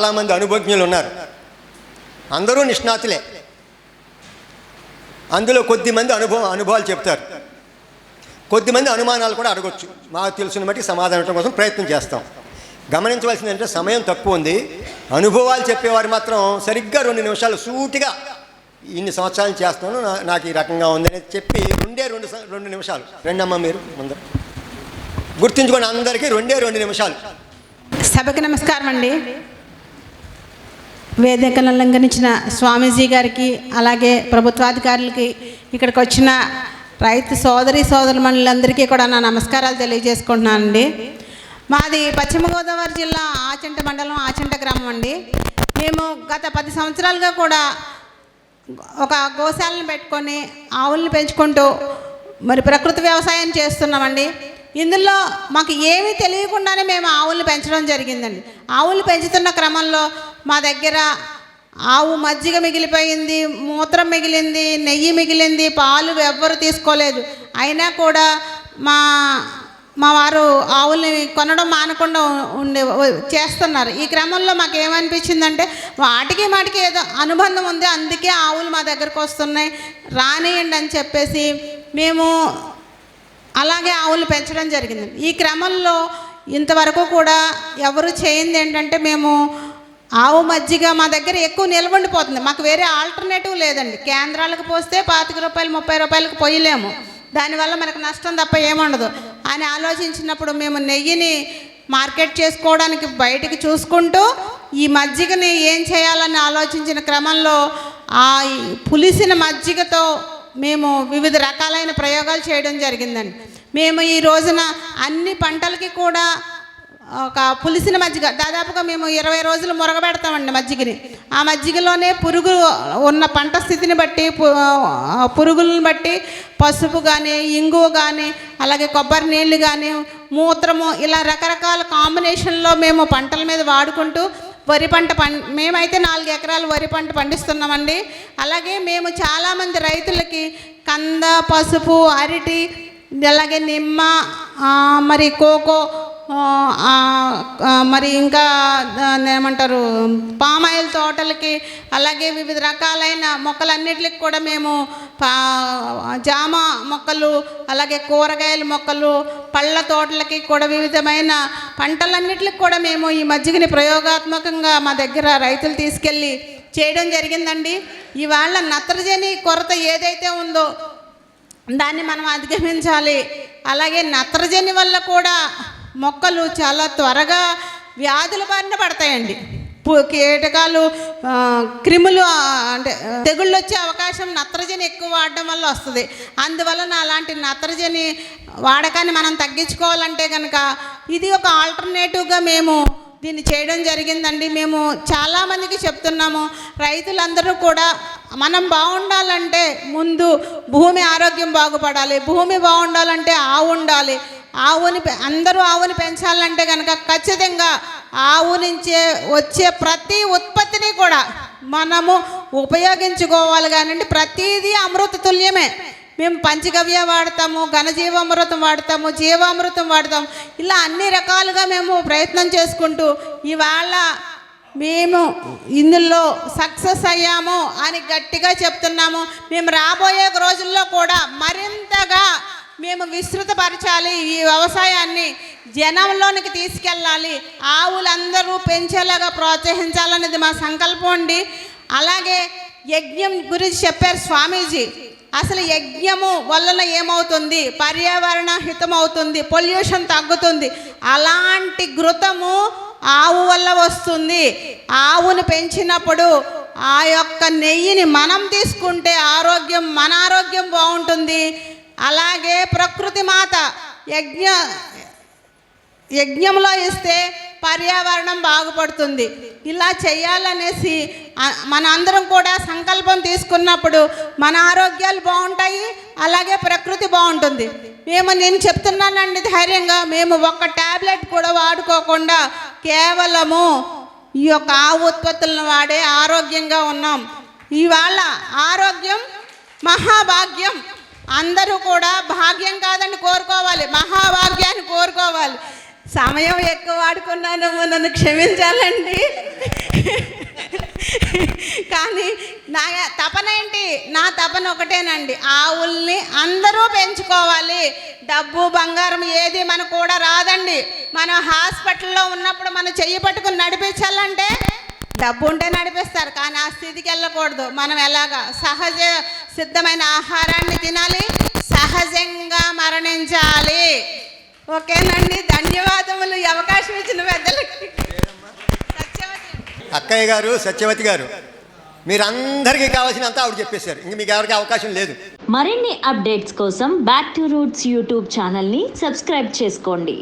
చాలామంది అనుభవజ్ఞులు ఉన్నారు. అందరూ నిష్ణాతులే. అందులో కొద్దిమంది అనుభవం అనుభవాలు చెప్తారు. కొద్దిమంది అనుమానాలు కూడా అడగొచ్చు. మాకు తెలిసిన బట్టి సమాధానం కోసం ప్రయత్నం చేస్తాం. గమనించవలసింది అంటే సమయం తక్కువ ఉంది. అనుభవాలు చెప్పేవారు మాత్రం సరిగ్గా రెండు నిమిషాలు సూటిగా ఇన్ని సంవత్సరాలు చేస్తాను నాకు ఈ రకంగా ఉందని చెప్పి రెండే రెండు రెండు నిమిషాలు. రెండమ్మ మీరు ముందర గుర్తుంచుకొని అందరికీ రెండే రెండు నిమిషాలు. సభకి నమస్కారం అండి వేదికను అలంకరించిన స్వామీజీ గారికి అలాగే ప్రభుత్వాధికారులకి ఇక్కడికి వచ్చిన రైతు సోదరి సోదరుమణులందరికీ కూడా నా నమస్కారాలు తెలియజేసుకుంటున్నానండి. మాది పశ్చిమ గోదావరి జిల్లా ఆచంట మండలం ఆచంట గ్రామం అండి. మేము గత పది సంవత్సరాలుగా కూడా ఒక గోశాలను పెట్టుకొని ఆవులను పెంచుకుంటూ మరి ప్రకృతి వ్యవసాయం చేస్తున్నామండి. ఇందులో మాకు ఏమీ తెలియకుండానే మేము ఆవుల్ని పెంచడం జరిగిందండి. ఆవులు పెంచుతున్న క్రమంలో మా దగ్గర ఆవు మజ్జిగ మిగిలిపోయింది మూత్రం మిగిలింది నెయ్యి మిగిలింది పాలు ఎవ్వరు తీసుకోలేదు. అయినా కూడా మా మా వారు ఆవుల్ని కొనడం మానకుండా ఉండే చేస్తున్నారు. ఈ క్రమంలో మాకు ఏమనిపించిందంటే వాటికి మాటికి ఏదో అనుబంధం ఉంది అందుకే ఆవులు మా దగ్గరకు వస్తున్నాయి రానియండి అని చెప్పేసి మేము అలాగే ఆవులు పెంచడం జరిగింది. ఈ క్రమంలో ఇంతవరకు కూడా ఎవరు చేయింది ఏంటంటే మేము ఆవు మజ్జిగ మా దగ్గర ఎక్కువ నిలబడిపోతుంది. మాకు వేరే ఆల్టర్నేటివ్ లేదండి. కేంద్రాలకు పోస్తే పాతిక రూపాయలు ముప్పై రూపాయలకు పోయలేము దానివల్ల మనకు నష్టం తప్ప ఏముండదు. అని ఆలోచించినప్పుడు మేము నెయ్యిని మార్కెట్ చేసుకోవడానికి బయటికి చూసుకుంటూ ఈ మజ్జిగని ఏం చేయాలని ఆలోచించిన క్రమంలో ఆ పులిసిన మజ్జిగతో మేము వివిధ రకాలైన ప్రయోగాలు చేయడం జరిగిందండి. మేము ఈ రోజున అన్ని పంటలకి కూడా ఒక పులిసిన మజ్జిగ. దాదాపుగా మేము ఇరవై రోజులు మురగబెడతామండి మజ్జిగని. ఆ మజ్జిగలోనే పురుగు ఉన్న పంట స్థితిని బట్టి పు- పురుగులను బట్టి పసుపు కానీ ఇంగువ కానీ అలాగే కొబ్బరి నీళ్ళు కానీ మూత్రము ఇలా రకరకాల కాంబినేషన్లో మేము పంటల మీద వాడుకుంటూ వరి పంట పం మేమైతే నాలుగు ఎకరాలు వరి పంట పండిస్తున్నామండి. అలాగే మేము చాలామంది రైతులకి కంద పసుపు అరటి అలాగే నిమ్మ మరి కోకో మరి ఇంకా ఏమంటారు పామాయిల్ తోటలకి అలాగే వివిధ రకాలైన మొక్కలన్నిటికి కూడా మేము పా జామ మొక్కలు అలాగే కూరగాయల మొక్కలు పళ్ళ తోటలకి కూడా వివిధమైన పంటలన్నిటికి కూడా మేము ఈ మజ్జిగని ప్రయోగాత్మకంగా మా దగ్గర రైతులు తీసుకెళ్ళి చేయడం జరిగిందండి. ఇవాళ నత్రజని కొరత ఏదైతే ఉందో దాన్ని మనం అధిగమించాలి. అలాగే నత్రజని వల్ల కూడా మొక్కలు చాలా త్వరగా వ్యాధుల బారిన పడతాయండి. కీటకాలు క్రిములు అంటే తెగుళ్ళు వచ్చే అవకాశం నత్రజని ఎక్కువ వాడడం వల్ల వస్తుంది. అందువలన అలాంటి నత్రజని వాడకాన్ని మనం తగ్గించుకోవాలంటే కనుక ఇది ఒక ఆల్టర్నేటివ్గా మేము దీన్ని చేయడం జరిగిందండి. మేము చాలామందికి చెప్తున్నాము. రైతులందరూ కూడా మనం బాగుండాలంటే ముందు భూమి ఆరోగ్యం బాగుపడాలి. భూమి బాగుండాలంటే ఆవు ఉండాలి. ఆవుని పె- అందరూ ఆవుని పెంచాలంటే కనుక ఖచ్చితంగా ఆవు నుంచే వచ్చే ప్రతి ఉత్పత్తిని కూడా మనము ఉపయోగించుకోవాలి కానివ్వండి. ప్రతిదీ అమృత తుల్యమే. మేము పంచగవ్య వాడతాము ఘనజీవామృతం వాడతాము జీవామృతం వాడతాము. ఇలా అన్ని రకాలుగా మేము ప్రయత్నం చేసుకుంటూ ఇవాళ మేము ఇందులో సక్సెస్ అయ్యాము అని గట్టిగా చెప్తున్నాము. మేము రాబోయే రోజుల్లో కూడా మరింతగా మేము విస్తృతపరచాలి. ఈ వ్యవసాయాన్ని జనంలోనికి తీసుకెళ్ళాలి. ఆవులందరూ పెంచేలాగా ప్రోత్సహించాలనేది మా సంకల్పం అండి. అలాగే యజ్ఞం గురించి చెప్పారు స్వామీజీ. అసలు యజ్ఞము వలన ఏమవుతుంది? పర్యావరణ హితం అవుతుంది పొల్యూషన్ తగ్గుతుంది. అలాంటి ఘృతము ఆవు వల్ల వస్తుంది. ఆవును పెంచినప్పుడు ఆ యొక్క నెయ్యిని మనం తీసుకుంటే ఆరోగ్యం మన ఆరోగ్యం బాగుంటుంది. అలాగే ప్రకృతి మాత యజ్ఞ యజ్ఞంలో ఇస్తే పర్యావరణం బాగుపడుతుంది. ఇలా చేయాలనేసి మనందరం మన అందరం కూడా సంకల్పం తీసుకున్నప్పుడు మన ఆరోగ్యాలు బాగుంటాయి అలాగే ప్రకృతి బాగుంటుంది. మేము నేను చెప్తున్నానండి ధైర్యంగా మేము ఒక్క ట్యాబ్లెట్ కూడా వాడుకోకుండా కేవలము ఈ యొక్క ఆవు ఉత్పత్తులను వాడే ఆరోగ్యంగా ఉన్నాం. ఇవాళ ఆరోగ్యం మహాభాగ్యం. అందరూ కూడా భాగ్యం కాదని కోరుకోవాలి. మహాభాగ్యాన్ని కోరుకోవాలి. సమయం ఎక్కువ వాడుకున్నాను నన్ను క్షమించాలండి. కానీ నా తపన ఏంటి? నా తపన ఒకటేనండి. ఆవుల్ని అందరూ పెంచుకోవాలి. డబ్బు బంగారం ఏది మనకు కూడా రాదండి. మనం హాస్పిటల్లో ఉన్నప్పుడు మనం చెయ్యి పట్టుకుని నడిపించాలంటే డబ్బు ఉంటే నడిపిస్తారు. కానీ ఆ స్థితికి వెళ్ళకూడదు. మనం ఎలాగా? సహజ సిద్ధమైన ఆహారాన్ని తినాలి సహజంగా మరణించాలి. ఓకేనండి ధన్యవాదములు. ఈ అవకాశం ఇచ్చిన పెద్దలకి. సత్యవతి. అక్కయ్య గారు సత్యవతి గారు మీరందరికీ కావాల్సినంత ఆవిడ చెప్పేశారు. ఇంక మీకు ఎవరికి అవకాశం లేదు. మరిన్ని అప్డేట్స్ కోసం బ్యాక్ టు రూట్స్ యూట్యూబ్ ఛానల్ని సబ్స్క్రైబ్ చేసుకోండి.